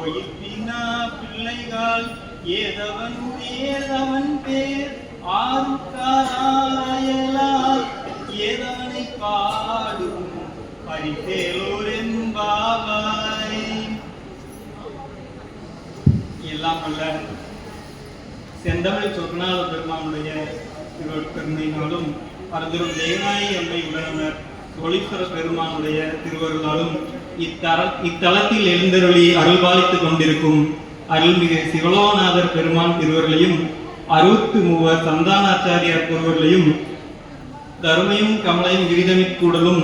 கோயிப்பினா பிள்ளைகள் ஏதவன் ஏதவன் பேர். ஆருக்காராயலால் ஏதவனை பாடும் பரிசேலூர் என்பாவாய். எல்லாம் அல்ல. செந்தமிழ் சொர்ணால பெருமானுடைய திருவருட்பெருமையினாலும் பரதுரும் தேவாயி அம்மை உடனமர் ஒளிஸ்வர பெருமானுடைய திருவருளாலும் இத்தல இத்தலத்தில் எழுந்தருளி அருள்பாலித்துக் கொண்டிருக்கும் அருள்மிகு சிவலோகநாதர் பெருமான் திருவர்களையும் அறுபத்து மூவர் சந்தானாச்சாரியார் ஒருவர்களையும் தருமையும் கமலையும் விரிதமிக்கூடலும்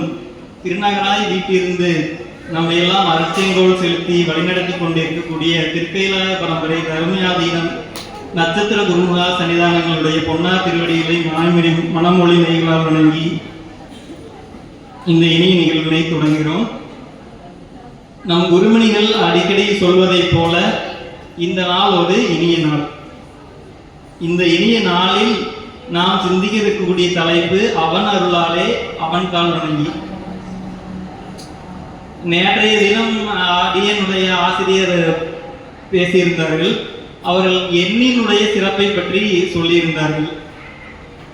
திருநகராய் வீட்டிலிருந்து நம்ம எல்லாம் அரிசியங்கோல் செலுத்தி வழிநடத்தி கொண்டிருக்கக்கூடிய திருக்கைலாய பரம்பரை தருமையாதீனம் நட்சத்திர குருமுகா சன்னிதானங்களுடைய பொன்னா திருவடிகளை மனமொழி மனமொழி நெய்களால் வணங்கி இந்த இனிய நிகழ்வினை தொடங்குகிறோம். நம் குருமணிகள் அடிக்கடி சொல்வதைப் போல இந்த நாள் ஒரு இனிய நாள். இந்த இனிய நாளில் நாம் சிந்திக்க இருக்கக்கூடிய தலைப்பு அவன் அருளாலே அவன் கால் வணங்கி. நேற்றைய தினம் அடியனுடைய ஆசிரியர் பேசியிருந்தார்கள். அவர்கள் எண்ணினுடைய சிறப்பை பற்றி சொல்லியிருந்தார்கள்.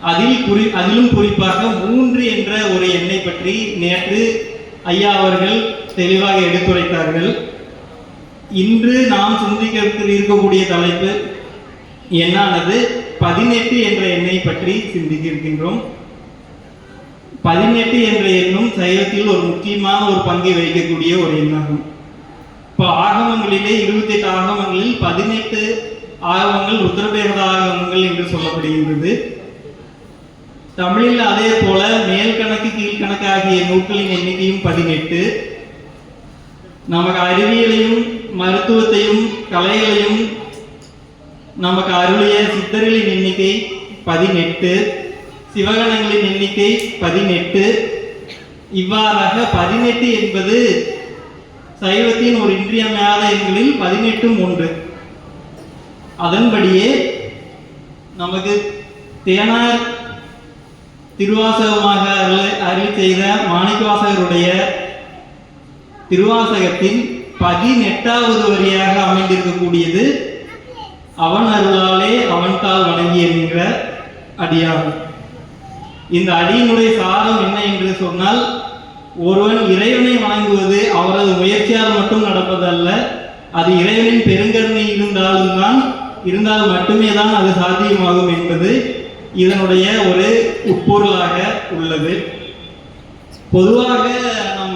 அதில் குறி அதிலும் குறிப்பாக மூன்று என்ற ஒரு எண்ணை பற்றி நேற்று ஐயா அவர்கள் தெளிவாக எடுத்துரைத்தார்கள். இன்று நாம் சிந்திக்க இருக்கக்கூடிய தலைப்பு என்னானது? பதினெட்டு என்ற எண்ணை பற்றி சிந்திக்க இருக்கின்றோம் பதினெட்டு என்ற எண்ணும் சைவத்தில் ஒரு முக்கியமான ஒரு பங்கை வகிக்கக்கூடிய ஒரு எண்ணாகும். இப்போ ஆகமங்களிலே இருபத்தி எட்டு ஆகமங்களில் பதினெட்டு ஆகமங்கள் உத்தரபேத ஆகமங்கள் என்று சொல்லப்படுகின்றது. தமிழில் அதே போல மேல் கணக்கு கீழ்கணக்கு ஆகிய நூல்களின் எண்ணிக்கையும் பதினெட்டு. நமக்கு அறிவியலையும் மருத்துவத்தையும் கலைகளையும் நமக்கு அருளிய சித்தர்களின் எண்ணிக்கை பதினெட்டு சிவகணங்களின் எண்ணிக்கை பதினெட்டு. இவ்வாறாக பதினெட்டு என்பது சைவத்தின் ஒரு இன்றியமையாத எண்களில் பதினெட்டும் ஒன்று. அதன்படியே நமக்கு தேனார் திருவாசகமாக அருள் அருள் செய்த மாணிக்கவாசகருடைய திருவாசகத்தின் பதினெட்டாவது வரியாக அமைந்திருக்கக்கூடியது அவன் அருளாலே அவன்தால் வணங்கி என்கிற அடியாகும். இந்த அடியினுடைய சாரம் என்ன என்று சொன்னால் ஒருவன் இறைவனை வணங்குவது அவரது முயற்சியால் மட்டும் நடப்பதல்ல அது இறைவனின் பெருங்கருணை இருந்தாலும் தான் இருந்தால் மட்டுமே தான் அது சாத்தியமாகும் என்பது இதனுடைய ஒரு உட்பொருளாக உள்ளது. பொதுவாக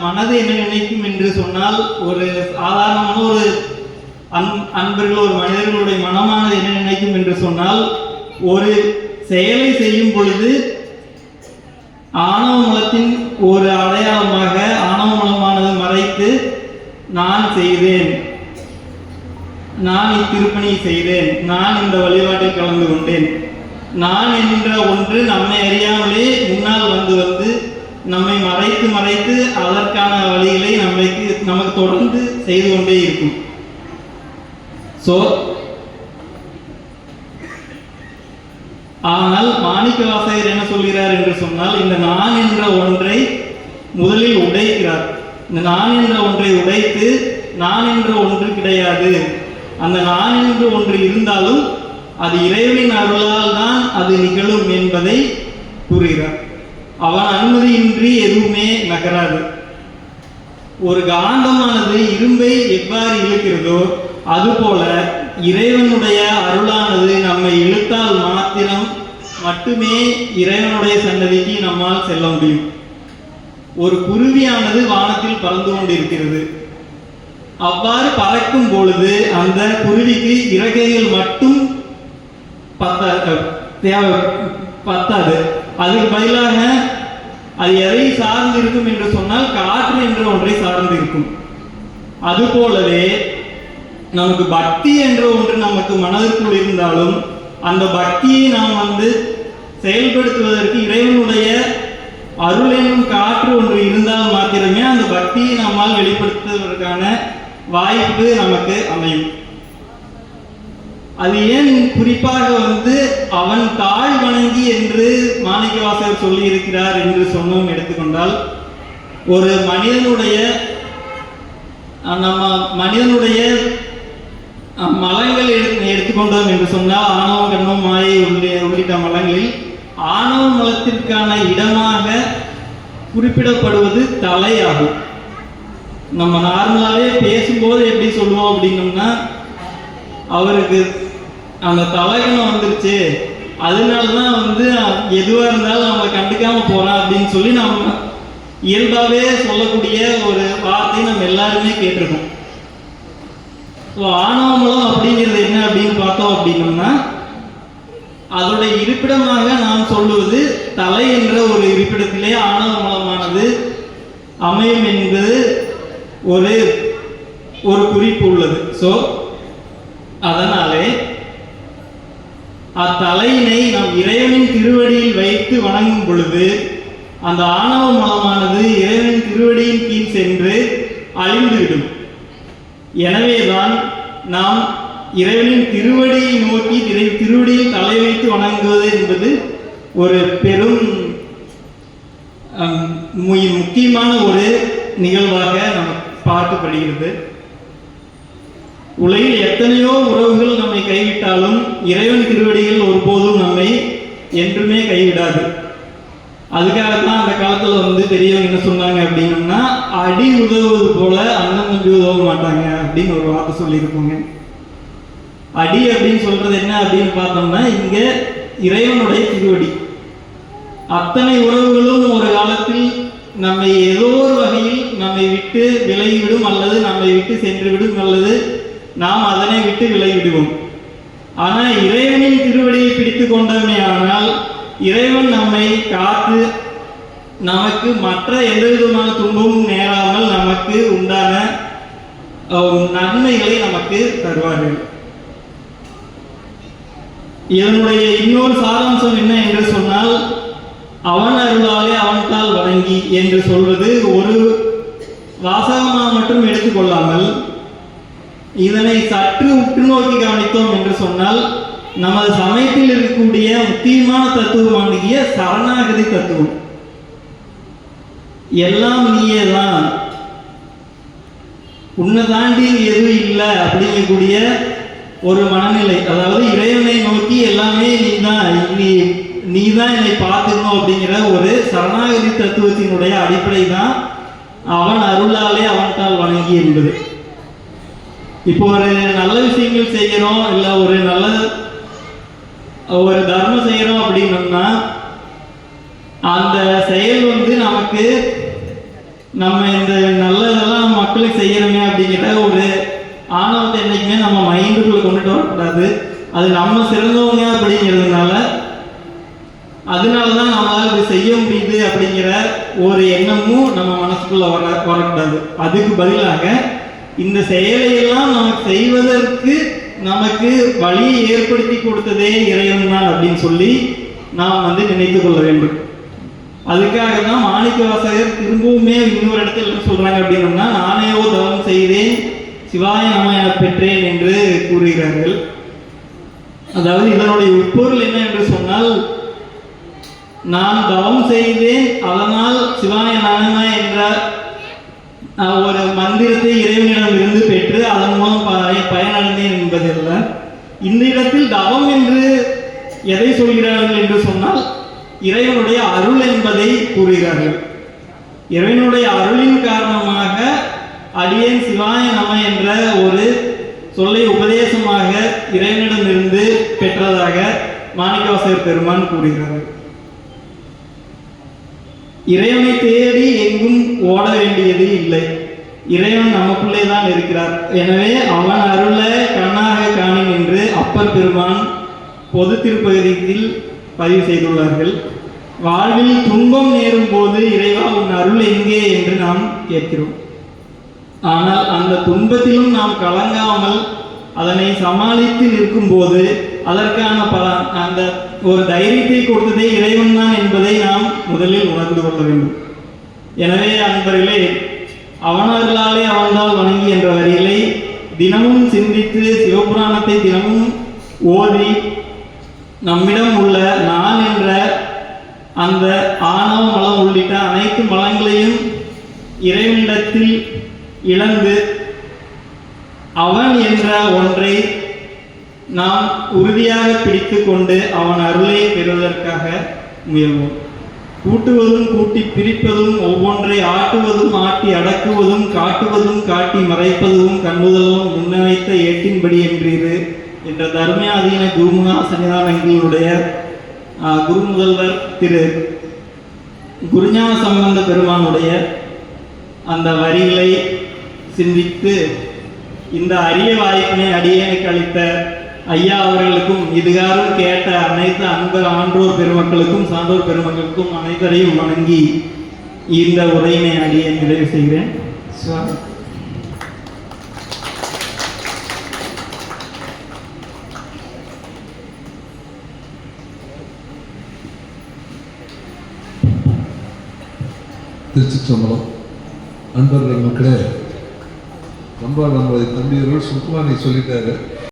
மனது என்ன நினைக்கும் என்று சொன்னால் ஒரு சாதாரணமான ஒரு அன் அன்பர்கள் ஒரு மனிதர்களுடைய மனமானது என்ன நினைக்கும் என்று சொன்னால் ஒரு செயலை செய்யும் பொழுது ஆணவ மலத்தின் ஒரு அடையாளமாக ஆணவ மலமானது மறைத்து நான் செய்தேன். நான் இத்திருப்பணியை செய்தேன். நான் இந்த வழிபாட்டில் கலந்து கொண்டேன். நான் என்ற ஒன்று நம்மை அறியாமலே முன்னால் வந்து வந்து நம்மை மறைத்து மறைத்து அதற்கான வழிகளை நம்மைக்கு நமக்கு தொடர்ந்து செய்து கொண்டே இருக்கும். ஸோ ஆனால் மாணிக்க வாசகர் என்ன சொல்கிறார் என்று சொன்னால் இந்த நான் என்ற ஒன்றை முதலில் உடைக்கிறார். இந்த நான் என்ற ஒன்றை உடைத்து நான் என்ற ஒன்று கிடையாது. அந்த நான் என்று ஒன்று இருந்தாலும் அது இறைவனின் அருளால் தான் அது நிகழும் என்பதை கூறுகிறார். அவன் அனுமதியின்றி எதுவுமே நகராது. ஒரு காந்தமானது இரும்பை எவ்வாறு இழுக்கிறதோ அதுபோல இறைவனுடைய அருளானது நம்மை இழுத்தால் மாத்திரம் மட்டுமே இறைவனுடைய சன்னதிக்கு நம்மால் செல்ல முடியும். ஒரு குருவியானது வானத்தில் பறந்து கொண்டிருக்கிறது. அவ்வாறு பறக்கும் பொழுது அந்த குருவிக்கு இறக்கைகள் மட்டும் பத்த தேவை பத்தாது. அதுக்கு பதிலாக அது எதை சார்ந்து இருக்கும் என்று சொன்னால் காற்று என்ற ஒன்றை சார்ந்து இருக்கும் அதுபோலவே நமக்கு பக்தி என்ற ஒன்று நமக்கு மனதிற்குள் இருந்தாலும் அந்த பக்தியை நாம் வந்து செயல்படுத்துவதற்கு இறைவனுடைய அருள் என்னும் காற்று ஒன்று இருந்தால் மாத்திரமே அந்த பக்தியை நம்மால் வெளிப்படுத்துவதற்கான வாய்ப்பு நமக்கு அமையும். அது ஏன் குறிப்பாக வந்து அவன் தாழ் வணங்கி என்று மாணிக்கவாசகர் சொல்லி இருக்கிறார் என்று சொன்னோம் எடுத்துக்கொண்டால் ஒரு மனிதனுடைய நம்ம மனிதனுடைய மலங்கள் எடுத்து எடுத்துக்கொண்டோம் என்று சொன்னால் ஆணவம் கண்மம் மாயை உள்ளிட்ட மலங்களில் ஆணவ மலத்திற்கான இடமாக குறிப்பிடப்படுவது தலையாகும் நம்ம நார்மலாகவே பேசும்போது எப்படி சொல்லுவோம் அப்படின்னோம்னா அவருக்கு அந்த தலைகணம் வந்துருச்சு. அதனால தான் வந்து எதுவாக இருந்தாலும் நம்மளை கண்டுக்காம போறான் அப்படின்னு சொல்லி நம்ம இயல்பாகவே சொல்லக்கூடிய ஒரு வார்த்தையை நம்ம எல்லாருமே கேட்டிருக்கோம். ஸோ ஆணவமலம் அப்படிங்கிறது என்ன அப்படின்னு பார்த்தோம் அப்படின்னோம்னா அதோடைய இருப்பிடமாக நாம் சொல்லுவது தலை என்ற ஒரு இருப்பிடத்திலே ஆணவமலமானது அமையும் என்பது ஒரு ஒரு குறிப்பு உள்ளது. ஸோ அதனால அத்தலையினை நம் இறைவனின் திருவடியில் வைத்து வணங்கும் பொழுது அந்த ஆணவ மலமானது இறைவனின் திருவடியின் கீழ் சென்று அழிந்துவிடும். எனவேதான் நாம் இறைவனின் திருவடியை நோக்கி திரை திருவடியில் தலை வைத்து வணங்குவது என்பது ஒரு பெரும் மு- முக்கியமான ஒரு நிகழ்வாக நமக்கு பார்க்கப்படுகிறது. உலகில் எத்தனையோ உறவுகள் கைவிட்டாலும் இறைவன் திருவடிகள் ஒருபோதும் நம்மை என்றுமே கைவிடாது. அதுக்காகத்தான் அந்த காலத்துல வந்து பெரியவங்க என்ன சொன்னாங்க அப்படின்னா அடி உதவுவது போல அண்ணன் தம்பி உதவ மாட்டாங்க அப்படின்னு ஒரு வார்த்தை சொல்லியிருப்போங்க. அடி அப்படின்னு சொல்றது என்ன அப்படின்னு பார்த்தோம்னா இங்க இறைவனுடைய திருவடி. அத்தனை உறவுகளும் ஒரு காலத்தில் நம்மை ஏதோ ஒரு வகையில் நம்மை விட்டு விலகிவிடும் அல்லது நம்மை விட்டு சென்று விடும் அல்லது நாம் அதனை விட்டு விலகிவிடுவோம். ஆனால் இறைவனின் திருவடியை பிடித்து கொண்டோமே ஆனால் இறைவன் நம்மை காத்து நமக்கு மற்ற எந்த விதமான துன்பமும் நேராமல் நமக்கு உண்டான நன்மைகளை நமக்கு தருவார்கள். இதனுடைய இன்னொரு சாராம்சம் என்ன என்று சொன்னால் அவன் அருளாலே அவன்தால் வணங்கி என்று சொல்வது ஒரு வாசகமாக மட்டும் இதனை சற்று உற்று நோக்கி கவனித்தோம் என்று சொன்னால் நமது சமயத்தில் இருக்கக்கூடிய முக்கியமான தத்துவமாகிய சரணாகதி தத்துவம். எல்லாம் நீயே தான் உன்னை தாண்டி எதுவும் இல்லை அப்படிங்கக்கூடிய ஒரு மனநிலை அதாவது இறைவனை நோக்கி எல்லாமே நீ தான் நீ நீ தான் என்னை பார்த்துக்கணும் அப்படிங்கிற ஒரு சரணாகதி தத்துவத்தினுடைய அடிப்படை தான் அவன் அருளாலே அவன்தால் வணங்கி என்பது இப்போ ஒரு நல்ல விஷயங்கள் செய்கிறோம் இல்லை ஒரு நல்ல ஒரு தர்மம் செய்கிறோம் அப்படின்னோம்னா அந்த செயல் வந்து நமக்கு நம்ம இந்த நல்லதெல்லாம் மக்களுக்கு செய்யறோமே அப்படிங்கிற ஒரு ஆணவத்தை என்னைக்குமே நம்ம மைண்டுக்குள்ள கொண்டுட்டு வரக்கூடாது. அது நம்ம சிறந்தவங்க அப்படிங்கிறதுனால அதனால தான் நம்மளால இது செய்ய முடியுது அப்படிங்கிற ஒரு எண்ணமும் நம்ம மனசுக்குள்ள வர வரக்கூடாது. அதுக்கு பதிலாக இந்த செயலையெல்லாம் நமக்கு செய்வதற்கு நமக்கு வழியை ஏற்படுத்தி கொடுத்ததே இறைவன் தான் அப்படின்னு சொல்லி நாம் வந்து நினைத்து கொள்ள வேண்டும். அதுக்காக தான் மாணிக்க வாசகர் திரும்பவுமே இன்னொரு இடத்துல என்ன சொல்றாங்க அப்படின்னா நானேயோ தவம் செய்தேன் சிவாய நம என பெற்றேன் என்று கூறுகிறார்கள். அதாவது இதனுடைய உட்பொருள் என்ன என்று சொன்னால் நான் தவம் செய்தேன் அதனால் சிவாய நம என்ற ஒரு மந்திரத்தை இறைவனிடம் இருந்து பெற்று அதன் மூலம் பயனடைந்தேன் என்பதல்ல இந்த இடத்தில் தவம் என்று எதை சொல்கிறார்கள் என்று சொன்னால் இறைவனுடைய அருள் என்பதை கூறுகிறார்கள். இறைவனுடைய அருளின் காரணமாக அடியேன் சிவாய நம என்ற ஒரு சொல்லை உபதேசமாக இறைவனிடமிருந்து பெற்றதாக மாணிக்கவாசகர் பெருமான் கூறுகிறார்கள் இறைவனை தேடி எங்கும் ஓட வேண்டியது இல்லை. இறைவன் நமக்குள்ளே தான் இருக்கிறார். எனவே அவன் அருள கண்ணாக காணின் என்று அப்பர் பெருமான் பொது திருப்பகுதியில் பதிவு செய்துள்ளார்கள். வாழ்வில் துன்பம் நேரும் போது இறைவா உன் அருள் எங்கே? என்று நாம் கேட்கிறோம். ஆனால் அந்த துன்பத்திலும் நாம் கலங்காமல் அதனை சமாளித்து நிற்கும்போது அதற்கான பலன் அந்த ஒரு தைரியத்தை கொடுத்ததே இறைவன் தான் என்பதை நாம் முதலில் உணர்ந்து கொள்ள வேண்டும். எனவே அன்பர்களே அவனர்களாலே அவன்தால் வணங்கி என்ற வரிகளை தினமும் சிந்தித்து சிவபுராணத்தை தினமும் ஓதி நம்மிடம் உள்ள நான் என்ற அந்த ஆணவ மலம் உள்ளிட்ட அனைத்து மலங்களையும் இறைவனிடத்தில் இழந்து அவன் என்ற ஒன்றை நாம் உறுதியாக பிடித்து கொண்டு அவன் அருளை பெறுவதற்காக முயல்வோம். கூட்டுவதும் கூட்டி பிரிப்பதும் ஒவ்வொன்றை ஆட்டுவதும் ஆட்டி அடக்குவதும் காட்டுவதும் காட்டி மறைப்பதும் கண்முதலும் முன்னவைத்த ஏட்டின்படி என்றீரு என்ற தர்மயாதீன குருமுகா சன்னிதானங்களுடைய ஆஹ், குரு முதல்வர் திரு குருஞான சம்பந்த பெருமானுடைய அந்த வரிகளை சிந்தித்து இந்த அரிய வாய்ப்பினை அடியேனுக்கு அளித்த ஐயா அவர்களுக்கும் இதுகாரும் கேட்ட அனைத்து அன்பர் ஆன்றோர் பெருமக்களுக்கும் சான்றோர் பெருமக்களுக்கும் அனைவரையும் வணங்கி இந்த உரையினை அடியேன் நிறைவு செய்கிறேன். திருச்சிற்றம்பலம். அன்பர்கள் மக்களே ரொம்ப நம்மளுடைய தம்பியர்கள் சுக்குமானி சொல்லிட்டாரு.